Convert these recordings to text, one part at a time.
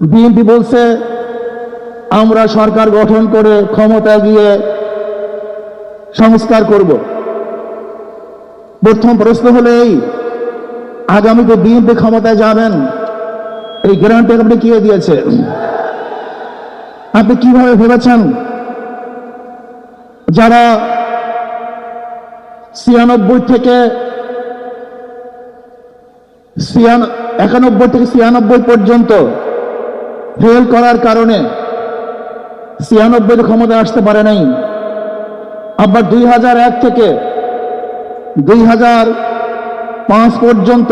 BNP বলছে, আমরা সরকার গঠন করে ক্ষমতা গিয়ে সংস্কার করব। প্রথম প্রশ্ন হলো এই, আগামীতে বিএনপি ক্ষমতায় যাবেন? এই গ্যারান্টি আপনি কে দিয়েছে আপনি কীভাবে ভেবেছেন? যারা ছিয়ানব্বই থেকে একানব্বই থেকে ছিয়ানব্বই পর্যন্ত ফেল করার কারণে ছিয়ানব্বই ক্ষমতায় আসতে পারে নাই। আবার দুই হাজার এক থেকে দুই হাজার পাঁচ পর্যন্ত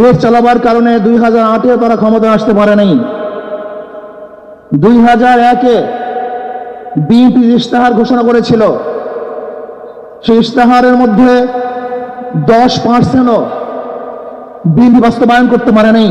দেশ চালাবার কারণে দুই হাজার আটেও তারা ক্ষমতায় আসতে পারে নাই। দুই হাজার একে বিএনপি ইশতেহার ঘোষণা করেছিল, সেই ইশতেহারের মধ্যে দশ পার্সেন্টও বিএনপি বাস্তবায়ন করতে পারে নাই।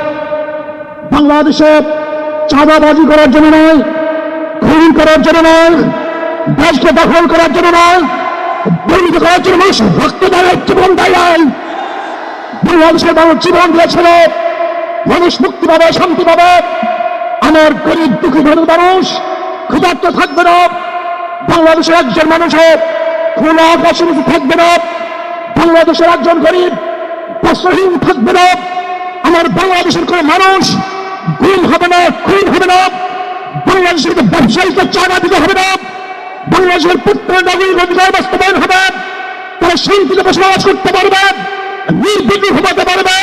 বাংলাদেশে চাঁদাবাজি করার জন্য নয়, খুন করার জন্য নয়, দেশকে দখল করার জন্য নয়, দুর্নীতি করার জন্য মানুষ রক্ত দেয় জীবন দেয় নাই। বাংলাদেশের মানুষ জীবন দিয়েছিল, মানুষ মুক্তি পাবে, শান্তি পাবে। আমার গরিব, দুঃখী গরিব মানুষ ক্ষুধার্ত থাকবে না। বাংলাদেশের একজন মানুষের খোলা আকাশের থাকবে না। বাংলাদেশের একজন গরিব, বস্ত্রহীন থাকবে না। আমার বাংলাদেশের কোন মানুষ গুম হবে না খুন হবে না। বাংলাদেশের কোন ব্যবসায়ীকে চাঁদা দিতে হবে না। বাংলাদেশের পুত্র নাগরিক অধিকার বাস্তবায়ন হবে। তারা শান্তিতে বসবাস করতে পারবে। নির্বিঘ্ন ঘুমাতে পারবে।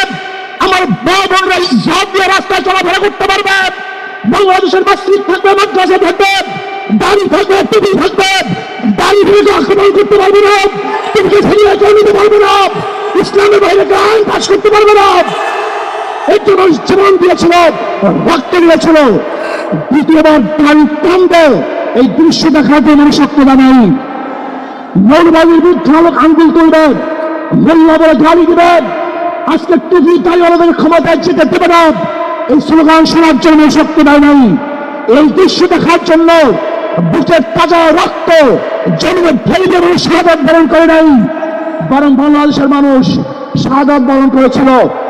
আমার মা বোনরা ইজ্জত দিয়ে রাস্তায় চলাফেরা করতে পারবে। বাংলাদেশের মসজিদ থাকবে, মাদ্রাসা থাকবে, বাড়ি থাকবে, টিভি থাকবে। বাড়ি থেকে আক্রমণ করতে পারবে না। তুমি ফেরিয়ে কেউ নিতে পারবে না। ইসলামের বাইরে গান পাস করতে পারবে না। এই জন্য জীবন দিয়েছিল, রক্ত দিয়েছিল। দ্বিতীয়বার প্রাণ কান্দে এই দৃশ্য দেখার জন্য মানুষ শক্ততা নেই মৌলবাদীর বিরুদ্ধে লোক আঙ্গুল তুলবেন মোল্লা বলে গালি দিবেন। আজকে টিভি তাই আমাদের ক্ষমতায় যেতে দেবে না। এই স্লোগান শোনার জন্য শক্তি দেয় নাই এই দৃশ্য দেখার জন্য বুকের তাজা রক্ত জন্মে ঢেলে মানুষ শাহাদ বরণ করে নাই। বরং বাংলাদেশের মানুষ শাহাদ বরণ করেছিল।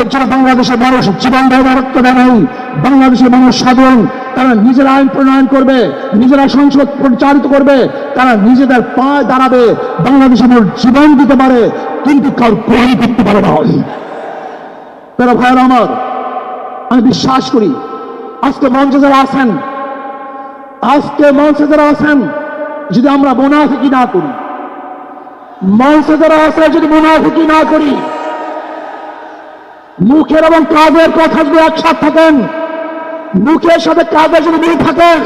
এর জন্য বাংলাদেশের মানুষ জীবন দেয় রক্ত বাংলাদেশের মানুষ সাধারণ, তারা নিজেরা আইন প্রণয়ন করবে, নিজেরা সংসদ পরিচালিত করবে, তারা নিজেদের পায়ে দাঁড়াবে। বাংলাদেশের মানুষ জীবন দিতে পারে, কিন্তু কার গোলামি করতে পারে না। তারা ভাইয়ের আমার, আমি বিশ্বাস করি, আজকে মঞ্চে যারা আছেন, আজকে মঞ্চে যারা আছেন, যদি আমরা মোনাফিকি না করি মঞ্চে যারা আছে, যদি মোনাফিকি না করি মুখের এবং কাজের কথা যদি একসাথ থাকেন, মুখের সাথে কাজের যদি মিল থাকেন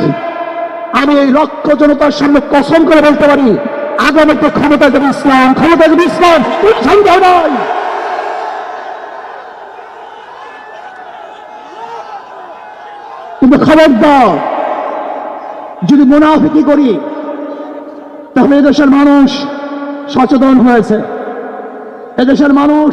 আমি এই লক্ষ জনতার সামনে কসম করে বলতে পারি, আগামীতে ক্ষমতা দেবে ইসলাম ক্ষমতা দেবে ইসলাম সন্দেহ নয় কিন্তু খবরদার, যদি মুনাফিকি করি, তাহলে এদেশের মানুষ সচেতন হয়েছে। এদেশের মানুষ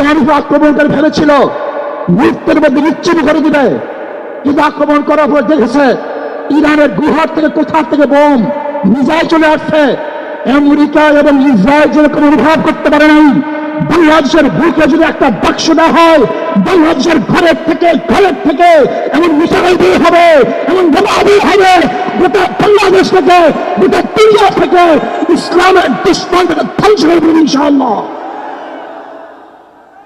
ইরান উপর আক্রমণ করে ফেলেছিল। মুহূর্তের মধ্যে বিচ্ছিন্ন করে দিবে। কিন্তু আক্রমণ করার পর দেখেছে, ইরানের গুহার থেকে কোথার থেকে বোম মিজাইল চলে আসছে। আমেরিকা এবং ইসরায়েল যেরকম অনুভব করতে পারে নাই, বাংলাদেশের বুকে যদি একটা বাক্স দেওয়া হয়, বাংলাদেশের ঘরের থেকে ঘরের থেকে এমন মিসাইল দিয়ে হবে, এমন বোমা দিয়ে হবে, গোটা বাংলাদেশ থেকে, গোটা দুনিয়া থেকে ইসলামের দুশ্মন ধ্বংস যাবে ইনশাআল্লাহ।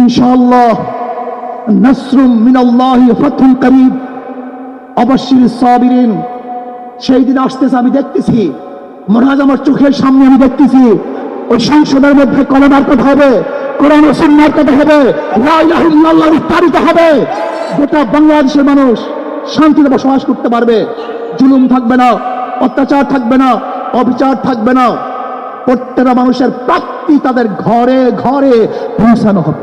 ইনশাআল্লাহ নাসরুম মিনাল্লাহি ফাতহুন করিব অবশ্যই সাবিরিন, সেই দিন আসতেছে, আমি দেখতেছি। মহারাজ আমার চোখের সামনে আমি দেখতেছি। ওই সংসদের মধ্যে কলমার কথা হবে, কোরআন ও সুন্নাহর কথা হবে, লা ইলাহা ইল্লাল্লাহ উচ্চারিত হবে। গোটা বাংলাদেশের মানুষ শান্তিতে বসবাস করতে পারবে। জুলুম থাকবে না, অত্যাচার থাকবে না, অবিচার থাকবে না। প্রত্যেকটা মানুষের প্রাপ্তি তাদের ঘরে ঘরে পৌঁছানো হবে।